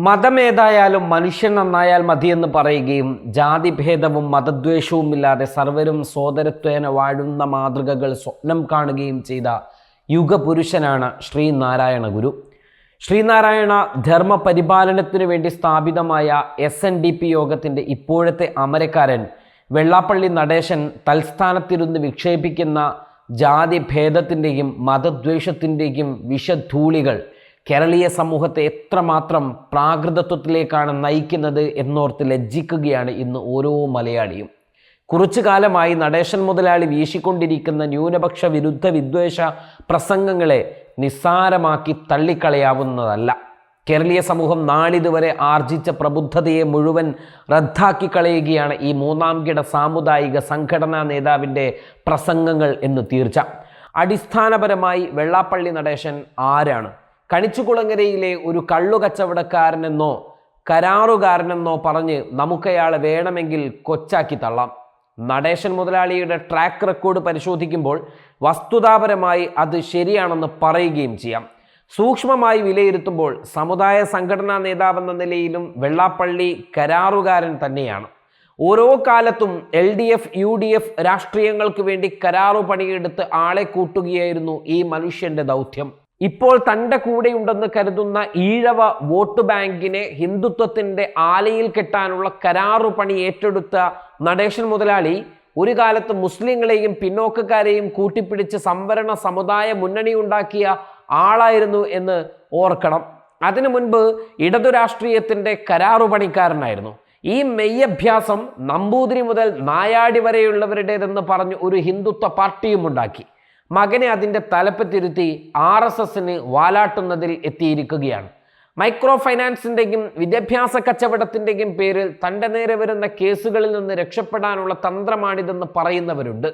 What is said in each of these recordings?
മതമേതായാലും മനുഷ്യൻ നന്നായാൽ മതിയെന്ന് പറയുകയും ജാതിഭേദവും മതദ്വേഷവും ഇല്ലാതെ സർവരും സോദരത്വേന വാഴുന്ന മാതൃകകൾ സ്വപ്നം കാണുകയും ചെയ്ത യുഗപുരുഷനാണ് ശ്രീനാരായണ ഗുരു. ശ്രീനാരായണ ധർമ്മ പരിപാലനത്തിനു വേണ്ടി സ്ഥാപിതമായ എസ് എൻ ഡി പി യോഗത്തിന്റെ ഇപ്പോഴത്തെ അമരക്കാരൻ വെള്ളാപ്പള്ളി നടേശൻ തൽസ്ഥാനത്തിരുന്ന് വിക്ഷേപിക്കുന്ന ജാതിഭേദത്തിന്റെയും മതദ്വേഷത്തിന്റെയും വിഷധൂളികൾ കേരളീയ സമൂഹത്തെ എത്രമാത്രം പ്രാകൃതത്വത്തിലേക്കാണ് നയിക്കുന്നത് എന്നോർത്ത് ലജ്ജിക്കുകയാണ് ഇന്ന് ഓരോ മലയാളിയും. കുറച്ചു കാലമായി നടേശൻ മുതലാളി വീശിക്കൊണ്ടിരിക്കുന്ന ന്യൂനപക്ഷ വിരുദ്ധ വിദ്വേഷ പ്രസംഗങ്ങളെ നിസ്സാരമാക്കി തള്ളിക്കളയാവുന്നതല്ല. കേരളീയ സമൂഹം നാളിതുവരെ ആർജിച്ച പ്രബുദ്ധതയെ മുഴുവൻ റദ്ദാക്കി കളയുകയാണ് ഈ മൂന്നാം കിട സാമുദായിക സംഘടനാ നേതാവിന്റെ പ്രസംഗങ്ങൾ എന്ന് തീർച്ച. അടിസ്ഥാനപരമായി വെള്ളാപ്പള്ളി നടേശൻ ആരാണ്? കണിച്ചുകുളങ്ങരയിലെ ഒരു കള്ളുകച്ചവടക്കാരനെന്നോ കരാറുകാരനെന്നോ പറഞ്ഞ് നമുക്കയാളെ വേണമെങ്കിൽ കൊച്ചാക്കി തള്ളാം. നടേശൻ മുതലാളിയുടെ ട്രാക്ക് റെക്കോർഡ് പരിശോധിക്കുമ്പോൾ വസ്തുതാപരമായി അത് ശരിയാണെന്ന് പറയുകയും ചെയ്യാം. സൂക്ഷ്മമായി വിലയിരുത്തുമ്പോൾ സമുദായ സംഘടനാ നേതാവെന്ന നിലയിലും വെള്ളാപ്പള്ളി കരാറുകാരൻ തന്നെയാണ്. ഓരോ കാലത്തും L D F U D F രാഷ്ട്രീയങ്ങൾക്ക് വേണ്ടി കരാറു പണിയെടുത്ത് ആളെ കൂട്ടുകയായിരുന്നു ഈ മനുഷ്യന്റെ ദൗത്യം. ഇപ്പോൾ തന്റെ കൂടെയുണ്ടെന്ന് കരുതുന്ന ഈഴവ വോട്ട് ബാങ്കിനെ ഹിന്ദുത്വത്തിന്റെ ആലയിൽ കെട്ടാനുള്ള കരാറു പണി ഏറ്റെടുത്ത നടേശൻ മുതലാളി ഒരു കാലത്ത് മുസ്ലിങ്ങളെയും പിന്നോക്കക്കാരെയും കൂട്ടിപ്പിടിച്ച് സംവരണ സമുദായ മുന്നണി ഉണ്ടാക്കിയ ആളായിരുന്നു എന്ന് ഓർക്കണം. അതിനു മുൻപ് ഇടതു രാഷ്ട്രീയത്തിന്റെ കരാറു പണിക്കാരനായിരുന്നു. ഈ മെയ്യഭ്യാസം നമ്പൂതിരി മുതൽ നായാടി വരെയുള്ളവരുടേതെന്ന് പറഞ്ഞ് ഒരു ഹിന്ദുത്വ പാർട്ടിയും ഉണ്ടാക്കി. മകനെ അതിന്റെ തലപ്പത്തിരുത്തി ആർ എസ് എസിന് വാലാട്ടുന്നതിൽ എത്തിയിരിക്കുകയാണ്. മൈക്രോ ഫൈനാൻസിന്റെയും വിദ്യാഭ്യാസ കച്ചവടത്തിന്റെയും പേരിൽ തന്റെ നേരെ വരുന്ന കേസുകളിൽ നിന്ന് രക്ഷപ്പെടാനുള്ള തന്ത്രമാണിതെന്ന് പറയുന്നവരുണ്ട്.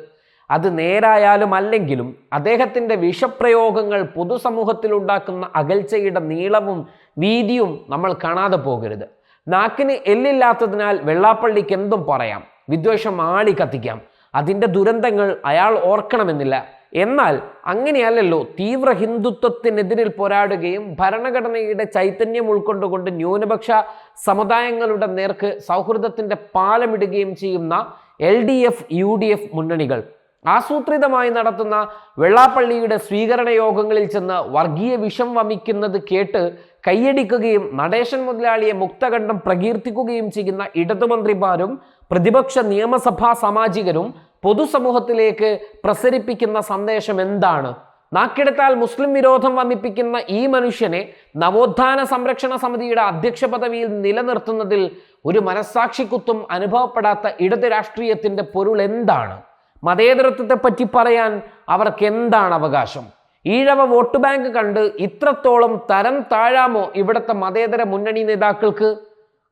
അത് നേരായാലും അല്ലെങ്കിലും അദ്ദേഹത്തിന്റെ വിഷപ്രയോഗങ്ങൾ പൊതുസമൂഹത്തിൽ ഉണ്ടാക്കുന്ന അകൽച്ചയുടെ നീളവും വീതിയും നമ്മൾ കാണാതെ പോകരുത്. നാക്കിന് എല്ലില്ലാത്തതിനാൽ വെള്ളാപ്പള്ളിക്ക് എന്തും പറയാം. വിദ്വേഷം ആളി കത്തിക്കാം അതിന്റെ ദുരന്തങ്ങൾ അയാൾ ഓർക്കണമെന്നില്ല. എന്നാൽ അങ്ങനെയല്ലല്ലോ തീവ്ര ഹിന്ദുത്വത്തിനെതിരിൽ പോരാടുകയും ഭരണഘടനയുടെ ചൈതന്യം ഉൾക്കൊണ്ടുകൊണ്ട് ന്യൂനപക്ഷ സമുദായങ്ങളുടെ നേർക്ക് സൗഹൃദത്തിന്റെ പാലമിടുകയും ചെയ്യുന്ന L D F U D F മുന്നണികൾ. ആസൂത്രിതമായി നടത്തുന്ന വെള്ളാപ്പള്ളിയുടെ സ്വീകരണ യോഗങ്ങളിൽ ചെന്ന് വർഗീയ വിഷം വമിക്കുന്നത് കേട്ട് കൈയടിക്കുകയും നടേശൻ മുതലാളിയെ മുക്തകണ്ഠം പ്രകീർത്തിക്കുകയും ചെയ്യുന്ന ഇടതുമന്ത്രിമാരും പ്രതിപക്ഷ നിയമസഭാ സാമാജികരും പൊതുസമൂഹത്തിലേക്ക് പ്രസരിപ്പിക്കുന്ന സന്ദേശം എന്താണ്? നാക്കിടത്താൽ മുസ്ലിം വിരോധം വമിപ്പിക്കുന്ന ഈ മനുഷ്യനെ നവോത്ഥാന സംരക്ഷണ സമിതിയുടെ അധ്യക്ഷ പദവിയിൽ നിലനിർത്തുന്നതിൽ ഒരു മനസ്സാക്ഷിക്കുത്തും അനുഭവപ്പെടാത്ത ഇടത് രാഷ്ട്രീയത്തിന്റെ പൊരുൾ എന്താണ്? മതേതരത്വത്തെ പറ്റി പറയാൻ അവർക്ക് എന്താണ് അവകാശം? ഈഴവ വോട്ട് ബാങ്ക് കണ്ട് ഇത്രത്തോളം തരം താഴാമോ ഇവിടുത്തെ മതേതര മുന്നണി നേതാക്കൾക്ക്?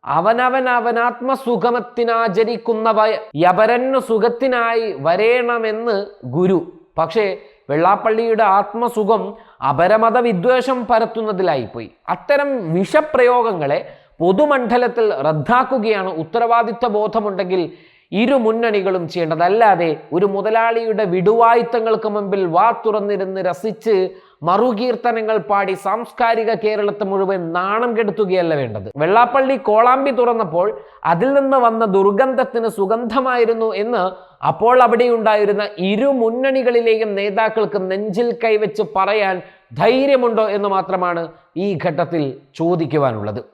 അവനവൻ അവനാത്മസുഖമത്തിനാചരിക്കുന്നവ യപരന്നു സുഖത്തിനായി വരേണമെന്ന് ഗുരു. പക്ഷേ വെള്ളാപ്പള്ളിയുടെ ആത്മസുഖം അപരമത വിദ്വേഷം പരത്തുന്നതിലായിപ്പോയി. അത്തരം വിഷപ്രയോഗങ്ങളെ പൊതുമണ്ഡലത്തിൽ റദ്ദാക്കുകയാണ് ഉത്തരവാദിത്വ ബോധമുണ്ടെങ്കിൽ ഇരു മുന്നണികളും ചെയ്യേണ്ടത്. അല്ലാതെ ഒരു മുതലാളിയുടെ വിടുവായുത്തങ്ങൾക്ക് മുമ്പിൽ വാ തുറന്നിരുന്ന് രസിച്ച് മറുകീർത്തനങ്ങൾ പാടി സാംസ്കാരിക കേരളത്തെ മുഴുവൻ നാണം കെടുത്തുകയല്ല വേണ്ടത്. വെള്ളാപ്പള്ളി കോളാമ്പി തുറന്നപ്പോൾ അതിൽ നിന്ന് വന്ന ദുർഗന്ധത്തിന് സുഗന്ധമായിരുന്നു എന്ന് അപ്പോൾ അവിടെ ഉണ്ടായിരുന്ന ഇരു മുന്നണികളിലെയും നേതാക്കൾക്ക് നെഞ്ചിൽ കൈവച്ച് പറയാൻ ധൈര്യമുണ്ടോ എന്ന് മാത്രമാണ് ഈ ഘട്ടത്തിൽ ചോദിക്കുവാനുള്ളത്.